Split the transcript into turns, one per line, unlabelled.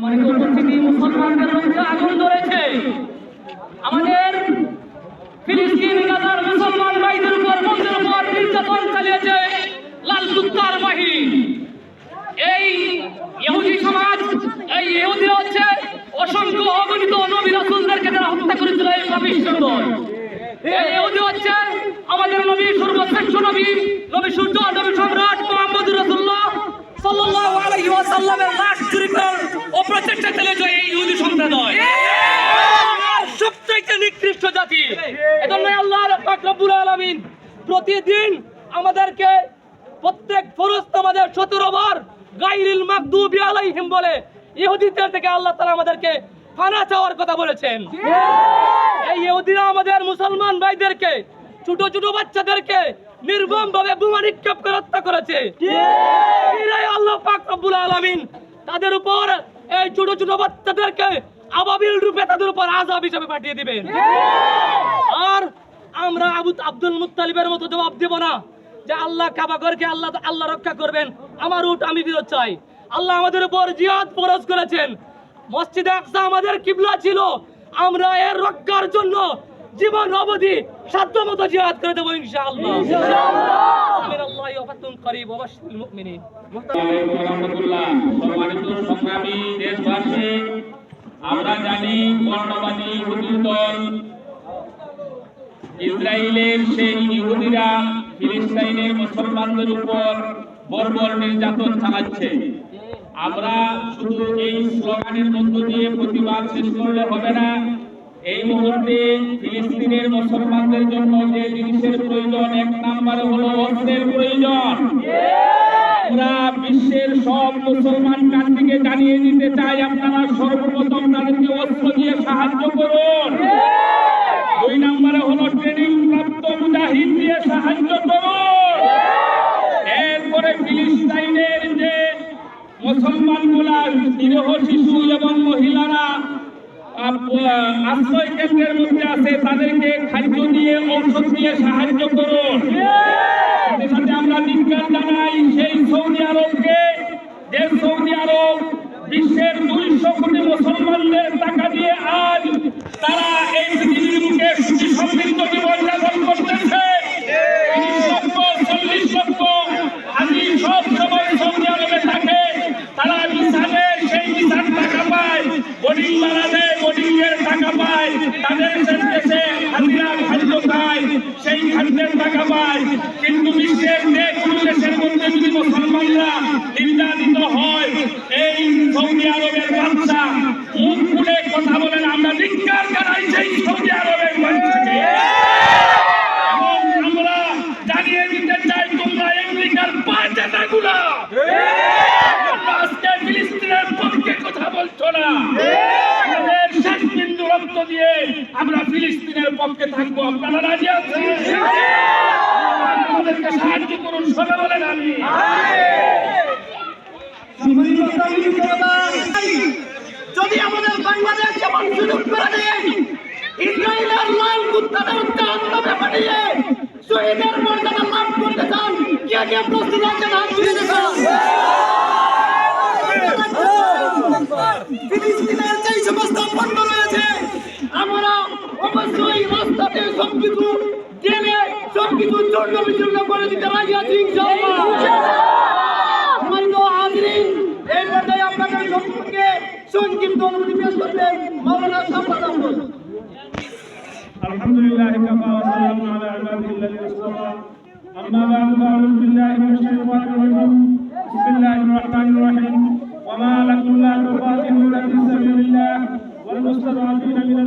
মুসলমানদের মধ্যে আগুন ধরেছে। আমাদের মুসলমান ভাইদের উপর বন্ধের উপর নির্যাতন চালিয়েছে লাল কুত্তার বাহিনী। এই ইহুদি সমাজ, এই ইহুদিরা হচ্ছে অসংখ্য অগণিত নবী রাসূলদেরকে যারা হত্যা করেছিল এই ভবিষ্যৎ এই ইহুদি হচ্ছে আমাদের নবী, সর্বশ্রেষ্ঠ নবী নবী সূর্য, নবী সম্রাট মোহাম্মদ রাসূলুল্লাহ। সাল্লাল্লাহু আলাইহি ওয়াসাল্লামের লাশ চুরি করার অপ্রচেষ্টা চালিয়েছে এই ইহুদি সম্প্রদায়। সবচাইতে নিকৃষ্ট জাতি। এজন্য আল্লাহ পাক রব্বুল আলামিন প্রতিদিন আমাদেরকে প্রত্যেক ফরজ আমাদের সতেরো বার গাইরিল মাকদুবি আলাইহিম বলে ইহুদিদের থেকে আল্লাহ তাআলা আমাদেরকে ফানা চাওয়ার কথা বলেছেন। এই ইহুদিরা আমাদের মুসলমান ভাইদেরকে ছোট ছোট বাচ্চাদেরকে নির্মম ভাবে বোমা নিক্ষেপ করে হত্যা করেছে। আল্লাহ পাক রব্বুল আলামিন তাদের উপর এই ছোট ছোট বাচ্চাদেরকে আবাবিল রূপে তাদের উপর আযাব হিসেবে পাঠিয়ে দিবেন। আর আমরা আবু আব্দুল মুত্তালিবের মতো জবাব দেব না যে আল্লাহ কাবাগরকে আল্লাহ আল্লাহ রক্ষা করবেন। আমার উঠ আমি বিরত চাই। আল্লাহ আমাদের উপর জিহাদ ফরজ করেছেন। মসজিদে আকসা আমাদের কিবলা ছিল। আমরা এর রক্ষার জন্য জীবন অবধি সাধ্য মতো জিহাদ করে দেবো ইনশাআল্লাহ।
আমরা জানি বর্ণবাদী ইহুদি দল ইসরায়েলের সেই ইহুদিরা ফিলিস্তাইনের মুসলমানদের উপর বর্বর নির্যাতন চালাচ্ছে। আমরা শুধু এই স্লোগানের মধ্য দিয়ে প্রতিবাদ শেষ করলে হবে না এই মুহূর্তে ফিলিস্তিনের মুসলমানদের জন্য যে জিনিসের প্রয়োজন, এক নম্বরে হলো অস্ত্রের প্রয়োজন। আমরা বিশ্বের সব মুসলমান কান্ট্রিকে জানিয়ে দিতে চাই, আপনারা সর্বপ্রথম তাদেরকে অস্ত্র দিয়ে সাহায্য করুন। দুই নম্বরে হলো ট্রেনিং প্রাপ্ত মুজাহিদ দিয়ে সাহায্য করুন। এরপরে ফিলিস্তাইনের যে মুসলমানগুলা নিরহ শিশু এবং মহিলারা আশ্রয় কেন্দ্রের মধ্যে আছে তাদেরকে খাদ্য দিয়ে ঔষধ দিয়ে সাহায্য করুন। সাথে আমরা বিজ্ঞান জানাই সেই সৌদি আরবকে যে সৌদি আরব বিশ্বের দুইশো কোটি মুসলমানদের টাকা দিয়ে আজ তারা এই পৃথিবীর বুকে সুখী সমৃদ্ধ জীবন যাপন করতেছে লক্ষ চল্লিশ লক্ষ হাজি সব সময় সৌদি আরবে থাকে। তারা বিশালে সেই বিশাল টাকা পায়। বোর্ডিং বাড়ালে বোর্ডিং এর টাকা পায় তাদের দেশে হাজিরা খাদ্য খায় সেই পায় কিন্তু বিশ্বের যে কোনো দেশের মধ্যে যদি হয়, এই সৌদি আরবের বাচ্চা মুখ খুলে কথা বলেন, আমরা ধিক্কার জানাই সেই সৌদি আমরা জানিয়ে দিতে চাই, তোমরা আমেরিকার ফিলিস্তিনের পক্ষে কথা বলছো না। দিয়ে আমরা ফিলিস্তিনের পক্ষে থাকব। আপনারা রাজি আছেন? আমাদেরকে সাহায্য করুন সবে
যদি আমাদের বাংলাদেশ যেমন সুযোগ করে দেয় ইসরায়েলের লাল কুত্তাদেরকে আন্দোলনে পাঠিয়ে শহীদের মর্যাদা লাভ করতে চান, কে কে প্রস্তুত আছেন? হাত তুলে দেখান। সমস্ত পণ্য রয়েছে, আমরা অবশ্যই রাস্তাতে জেনে সবকিছু চূর্ণ বিচূর্ণ করে দিতে রাজি আছি ইনশাআল্লাহ সম্মানিত হাজিরিন এই পর্যায়ে আপনাদের সম্পর্কে সংক্ষিপ্ত অনুমতি পেশ করবেন মাওলানা সাফাত আহমদ
الحمد لله كفى وسلام على عباده الذين اصطفى اما بعد فاعوذ بالله من الشيطان الرجيم بسم الله الرحمن الرحيم وما لكم لا تقاتلون في سبيل الله والمستضعفين من